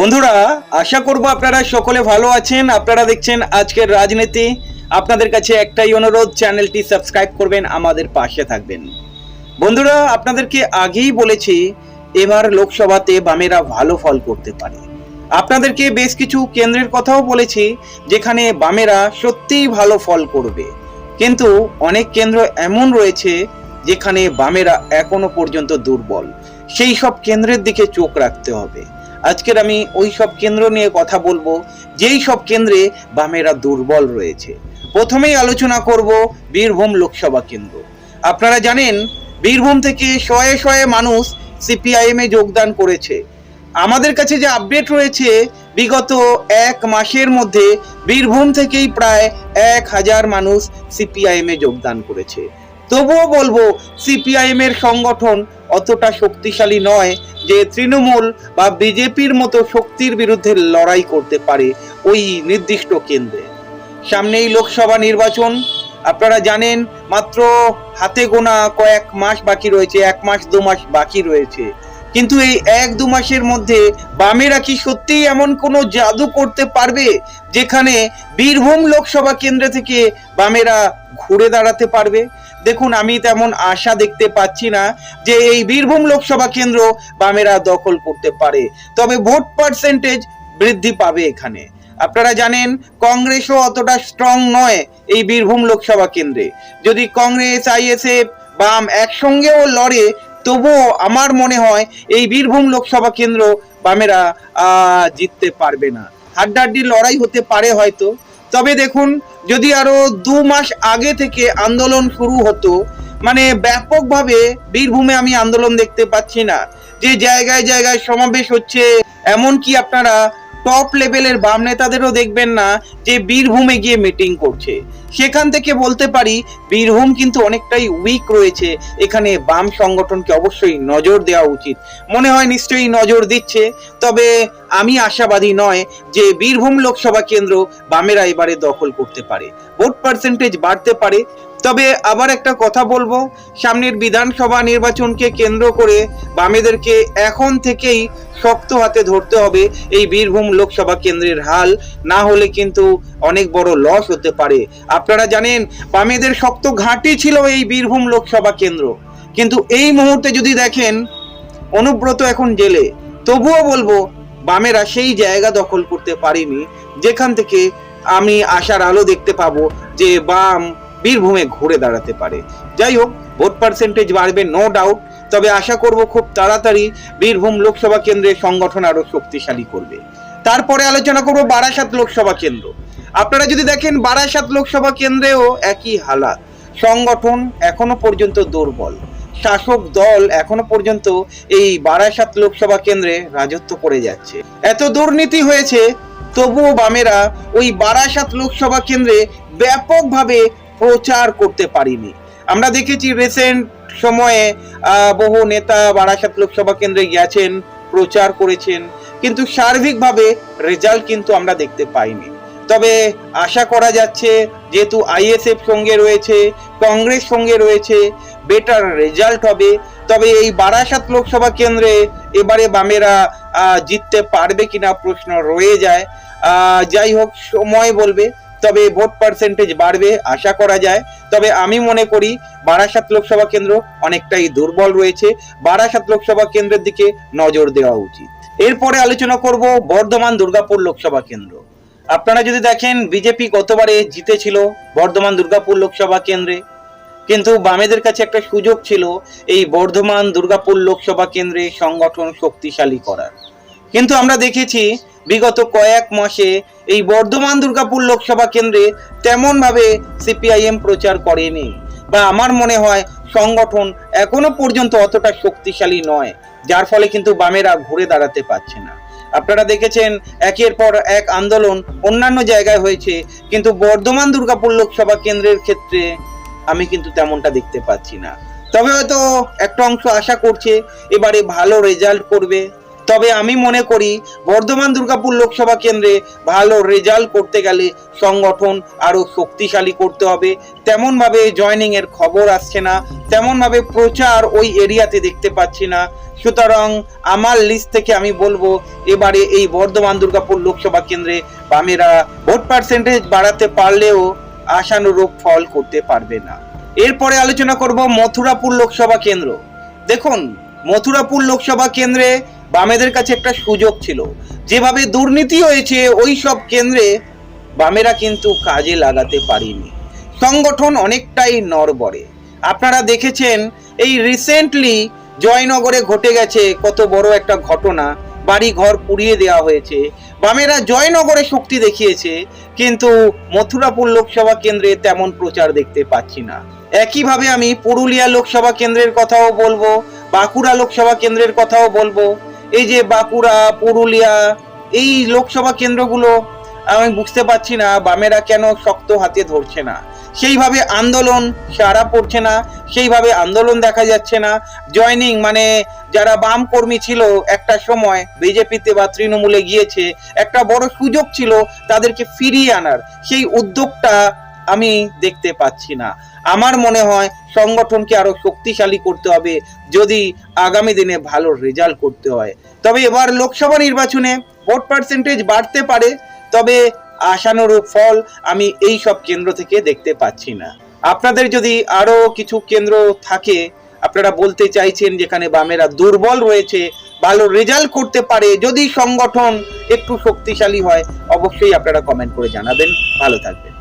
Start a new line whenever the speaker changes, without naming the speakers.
বন্ধুরা, আশা করব আপনারা সকলে ভালো আছেন। আপনারা দেখছেন আজকের রাজনীতি। আপনাদের কাছে একটাই অনুরোধ, চ্যানেলটি সাবস্ক্রাইব করবেন, আমাদের পাশে থাকবেন। বন্ধুরা, আপনাদেরকে আগেই বলেছি, এবার লোকসভাতে বামেরা ভালো ফল করতে পারে। আপনাদেরকে বেশ কিছু কেন্দ্রের কথাও বলেছি, যেখানে বামেরা সত্যিই ভালো ফল করবে। কিন্তু অনেক কেন্দ্র এমন রয়েছে, যেখানে বামেরা এখনও পর্যন্ত দুর্বল। সেই সব কেন্দ্রের দিকে চোখ রাখতে হবে। আজকের আমি ওই সব কেন্দ্র নিয়ে কথা বলব, যেই সব কেন্দ্রে বামেরা দুর্বল রয়েছে। প্রথমেই আলোচনা করব বীরভূম লোকসভা কেন্দ্র। আপনারা জানেন, বীরভূম থেকে শয়ে শয়ে মানুষ সিপিআইএম যোগদান করেছে। আমাদের কাছে যে আপডেট রয়েছে, বিগত এক মাসের মধ্যে বীরভূম থেকেই প্রায় এক হাজার মানুষ সিপিআইএম যোগদান করেছে। তবুও বলব সিপিআইএম এর সংগঠন অতটা শক্তিশালী নয় যে তৃণমূল বা বিজেপির মতো শক্তির বিরুদ্ধে লড়াই করতে পারে ওই নির্দিষ্ট কেন্দ্রে। সামনেই লোকসভা নির্বাচন। আপনারা জানেন, মাত্র হাতে গোনা কয়েক মাস বাকি রয়েছে, এক মাস, দু মাস বাকি রয়েছে। কিন্তু এই এক দু মাসের মধ্যে বামেরা কি সত্যিই এমন কোনো জাদু করতে পারবে যেখানে বীরভূম লোকসভা কেন্দ্র থেকে বামেরা ঘুরে দাঁড়াতে পারবে? দেখুন, আমি তেমন আশা দেখতে পাচ্ছি না যে এই বীরভূম লোকসভা কেন্দ্র বামেরা দখল করতে পারে। তবে ভোট পার্সেন্টেজ বৃদ্ধি পাবে এখানে। আপনারা জানেন, কংগ্রেসও অতটা স্ট্রং নয় এই বীরভূম লোকসভা কেন্দ্রে। যদি কংগ্রেস, আইএসএফ বাম একসঙ্গেও লড়ে তবুও আমার মনে হয় এই বীরভূম লোকসভা কেন্দ্র বামেরা জিততে পারবে না। হাড্ডাহাড্ডির লড়াই হতে পারে হয়তো। তবে দেখুন, যদি আরও দু মাস আগে থেকে আন্দোলন শুরু হতো মানে ব্যাপকভাবে বীরভূমে আমি আন্দোলন দেখতে পাচ্ছি না। যে জায়গায় জায়গায় সমাবেশ হচ্ছে, এমনকি আপনারা টপ লেভেলের বাম নেতাদেরও দেখবেন না যে বীরভূমে গিয়ে মিটিং করছে। সেখান থেকে বলতে পারি, বীরভূম কিন্তু অনেকটাই উইক রয়েছে। এখানে বাম সংগঠনকে অবশ্যই নজর দেওয়া উচিত। মনে হয় নিশ্চয়ই নজর দিচ্ছে, তবে আমি আশাবাদী নয় যে বীরভূম লোকসভা কেন্দ্র বামেরা এবারে দখল করতে পারে। ভোট পার্সেন্টেজ বাড়তে পারে তবে আবার একটা কথা বলব, সামনের বিধানসভা নির্বাচনকে কেন্দ্র করে বামেদেরকে এখন থেকেই শক্ত হাতে ধরতে হবে এই বীরভূম লোকসভা কেন্দ্রের হাল, না হলে কিন্তু অনেক বড় লস হতে পারে। আপনারা জানেন, বামেদের শক্ত ঘাঁটি ছিল এই বীরভূম লোকসভা কেন্দ্র। কিন্তু এই মুহূর্তে যদি দেখেন, অনুব্রত এখন জেলে। তবুও বলব, বামেরা সেই জায়গা দখল করতে পারেনি, যেখান থেকে আমি আশার আলো দেখতে পাবো যে বাম বীরভূমে ঘুরে দাঁড়াতে পারে। যাই হোক ভোট পার্সেন্টেজ বাড়বে নো ডাউট তবে আশা করব খুব তাড়াতাড়ি বীরভূম লোকসভা কেন্দ্রের সংগঠন আরও শক্তিশালী করবে। তারপরে আলোচনা করব বারাসাত লোকসভা কেন্দ্র। আপনারা যদি দেখেন বারাসাত লোকসভা কেন্দ্রেও একই হালাত। সংগঠন এখনও পর্যন্ত দুর্বল। শাসক দল এখনও পর্যন্ত এই বারাসাত লোকসভা কেন্দ্রে রাজত্ব করে যাচ্ছে। এত দুর্নীতি হয়েছে, তবুও বামেরা ওই বারাসাত লোকসভা কেন্দ্রে ব্যাপকভাবে প্রচার করতে পারিনি। আমরা দেখেছি রিসেন্ট সময়ে বহু নেতা বারাসাত লোকসভা কেন্দ্রে গেছেন প্রচার করেছেন, কিন্তু সার্বিকভাবে রেজাল্ট কিন্তু আমরা দেখতে পাইনি। তবে আশা করা যাচ্ছে, যেহেতু আইএসএফ সঙ্গে রয়েছে, কংগ্রেস সঙ্গে রয়েছে বেটার রেজাল্ট হবে। তবে এই বারাসাত লোকসভা কেন্দ্রে এবারে বামেরা জিততে পারবে কিনা প্রশ্ন রয়ে যায়। যাই হোক, সময় বলবে। তবে ভোট পার্সেন্টেজ বাড়বে, আশা করা যায়। তবে আমি মনে করি বারাসাত লোকসভা কেন্দ্র অনেকটাই দুর্বল রয়েছে। বারাসাত লোকসভা কেন্দ্রের দিকে নজর দেওয়া উচিত। এরপরে আলোচনা করব বর্ধমান দুর্গাপুর লোকসভা কেন্দ্র। আপনারা যদি দেখেন, বিজেপি গতবারে জিতেছিল বর্ধমান দুর্গাপুর লোকসভা কেন্দ্রে। কিন্তু বামেদের কাছে একটা সুযোগ ছিল এই বর্ধমান দুর্গাপুর লোকসভা কেন্দ্রে সংগঠন শক্তিশালী করার। কিন্তু আমরা দেখেছি বিগত কয়েক মাসে এই বর্ধমান দুর্গাপুর লোকসভা কেন্দ্রে তেমন ভাবে সিপিআইএম প্রচার করেনি বা আমার মনে হয় সংগঠন এখনও পর্যন্ত অতটা শক্তিশালী নয়, যার ফলে কিন্তু বামেরা ঘুরে দাঁড়াতে পারছে না। আপনারা দেখেছেন একের পর এক আন্দোলন অন্যান্য জায়গায় হয়েছে, কিন্তু বর্ধমান দুর্গাপুর লোকসভা কেন্দ্রের ক্ষেত্রে আমি কিন্তু তেমনটা দেখতে পাচ্ছি না। তবে হয়তো একটা অংশ আশা করছে, এবারে ভালো রেজাল্ট করবে। তবে আমি মনে করি বর্ধমান দুর্গাপুর লোকসভা কেন্দ্রে ভালো রেজাল্ট করতে গেলে সংগঠন আরও শক্তিশালী করতে হবে। তেমনভাবে জয়নিং এর খবর আসছে না, তেমনভাবে প্রচার ওই এরিয়াতে দেখতে পাচ্ছি না। সুতরাং আমার লিস্ট থেকে আমি বলব, এবারে এই বর্ধমান দুর্গাপুর লোকসভা কেন্দ্রে বামেরা ভোট পার্সেন্টেজ বাড়াতে পারলেও আশানুরূপ ফল করতে পারবে না। এরপরে আলোচনা করব মথুরাপুর লোকসভা কেন্দ্র। দেখুন, মথুরাপুর লোকসভা কেন্দ্রে বামেদের কাছে একটা সুযোগ ছিল। যেভাবে দুর্নীতি হয়েছে, ওই সব কেন্দ্রে বামেরা কিন্তু কাজে লাগাতে পারেনি। সংগঠন অনেকটাই নড়বড়ে। আপনারা দেখেছেন, এই রিসেন্টলি জয়নগরে ঘটে গেছে কত বড় একটা ঘটনা। বাড়ি ঘর পুড়িয়ে দেওয়া হয়েছে। বামেরা জয়নগরে শক্তি দেখিয়েছে, কিন্তু মথুরাপুর লোকসভা কেন্দ্রে তেমন প্রচার দেখতে পাচ্ছি না। একইভাবে আমি পুরুলিয়া লোকসভা কেন্দ্রের কথাও বলব, বাঁকুড়া লোকসভা কেন্দ্রের কথাও বলব। এই যে বাঁকুড়া, পুরুলিয়া, এই লোকসভা কেন্দ্রগুলো আমি বুঝতে পারছি না, বামেরা কেন শক্ত হাতে ধরছে না? সেইভাবে আন্দোলন সারা পড়ছে না, সেইভাবে আন্দোলন দেখা যাচ্ছে না। জয়নিং মানে যারা বাম কর্মী ছিল একটা সময়, বিজেপিতে বা তৃণমূলে গিয়েছে, একটা বড় সুযোগ ছিল তাদেরকে ফিরিয়ে আনার। সেই উদ্যোগটা আমি দেখতে পাচ্ছি না। আমার মনে হয় সংগঠনকে আরও শক্তিশালী করতে হবে, যদি আগামী দিনে ভালো রেজাল্ট করতে হয়। তবে এবার লোকসভা নির্বাচনে ভোট পার্সেন্টেজ বাড়তে পারে, তবে আশানুরূপ ফল আমি এই সব কেন্দ্র থেকে দেখতে পাচ্ছি না। আপনাদের যদি আরও কিছু কেন্দ্র থাকে, আপনারা বলতে চাইছেন যেখানে বামেরা দুর্বল রয়েছে, ভালো রেজাল্ট করতে পারে, যদি সংগঠন একটু শক্তিশালী হয়, অবশ্যই আপনারা কমেন্ট করে জানাবেন। ভালো থাকবেন।